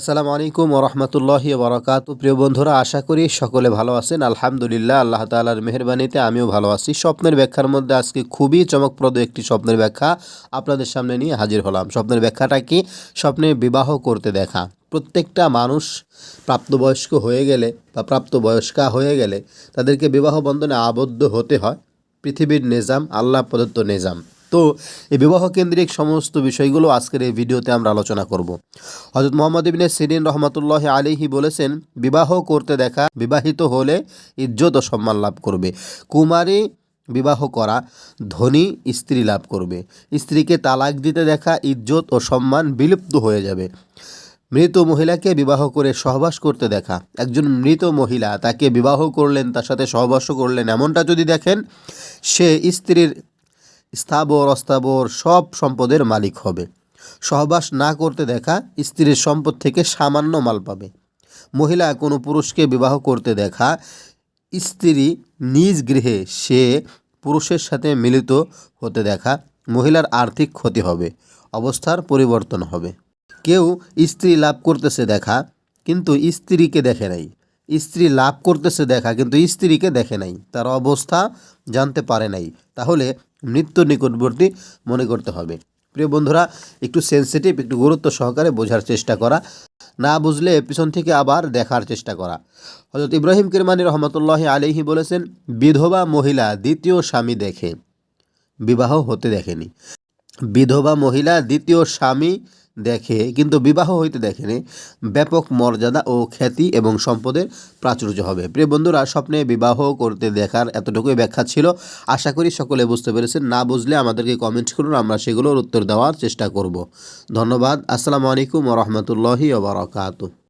আসসালামু আলাইকুম ওরহমতুল্লাহি বরকাত। প্রিয় বন্ধুরা, আশা করি সকলে ভালো আছেন। আলহামদুলিল্লাহ, আল্লাহ তালার মেহরবানিতে আমিও ভালো আছি। স্বপ্নের ব্যাখ্যার মধ্যে আজকে খুবই চমকপ্রদ একটি স্বপ্নের ব্যাখ্যা আপনাদের সামনে নিয়ে হাজির হলাম। স্বপ্নের ব্যাখ্যাটা কি? স্বপ্নে বিবাহ করতে দেখা। প্রত্যেকটা মানুষ প্রাপ্তবয়স্ক হয়ে গেলে বা প্রাপ্তবয়স্কা হয়ে গেলে তাদেরকে বিবাহ বন্ধনে আবদ্ধ হতে হয়। পৃথিবীর নিজাম, আল্লাহ প্রদত্ত নিজাম। তো এই বিবাহ কেন্দ্রিক সমস্ত বিষয়গুলো আজকের এই ভিডিওতে আমরা আলোচনা করব। হজরত মোহাম্মদ ইবিনে সিরিন রহমতুল্লাহ আলিহি বলেছেন, বিবাহ করতে দেখা, বিবাহিত হলে ইজ্জত ও সম্মান লাভ করবে। কুমারী বিবাহ করা, ধনী স্ত্রী লাভ করবে। স্ত্রীকে তালাক দিতে দেখা, ইজ্জত ও সম্মান বিলুপ্ত হয়ে যাবে। মৃত মহিলাকে বিবাহ করে সহবাস করতে দেখা। একজন মৃত মহিলা তাকে বিবাহ করলেন, তার সাথে সহবাস করলেন। এমনটা যদি দেখেন, সে স্ত্রীর স্থাবর, অস্থাবর সব সম্পদের মালিক হবে। সহবাস না করতে দেখা স্ত্রীর সম্পদ থেকে সামান্য মাল পাবে। মহিলা কোনো পুরুষকে বিবাহ করতে দেখা স্ত্রী নিজ গৃহে সে পুরুষের সাথে মিলিত হতে দেখা মহিলার আর্থিক ক্ষতি হবে, অবস্থার পরিবর্তন হবে। কেউ স্ত্রী লাভ করতেছে দেখা কিন্তু স্ত্রীকে দেখে নাই। স্ত্রী লাভ করতেছে দেখা কিন্তু স্ত্রীকে দেখে নাই, তার অবস্থা জানতে পারে নাই। তাহলে মৃত্যু নিকটবর্তী মনে করতে হবে। প্রিয় বন্ধুরা, একটু সেন্সিটিভ একটু গুরুত্ব সহকারে বোঝার চেষ্টা করা। না বুঝলে পিছন থেকে আবার দেখার চেষ্টা করা। হজরত ইব্রাহিম কিরমানি রহমতুল্লাহ আলিহি বলেছেন, বিধবা মহিলা দ্বিতীয় স্বামী দেখে, বিবাহ হতে দেখেনি। বিধবা মহিলা দ্বিতীয় স্বামী দেখে, কিন্তু বিবাহ হইতে দেখেনি। ব্যাপক মর্যাদা ও খ্যাতি এবং সম্পদের প্রাচুর্য হবে। প্রিয় বন্ধুরা, স্বপ্নে বিবাহ করতে দেখার এতটুকুই ব্যাখ্যা ছিল। আশা করি সকলে বুঝতে পেরেছেন। না বুঝলে আমাদেরকে কমেন্ট করুন, আমরা সেগুলোর উত্তর দেওয়ার চেষ্টা করব। ধন্যবাদ। আসসালামু আলাইকুম রহমতুল্লাহি ওবরাকাতু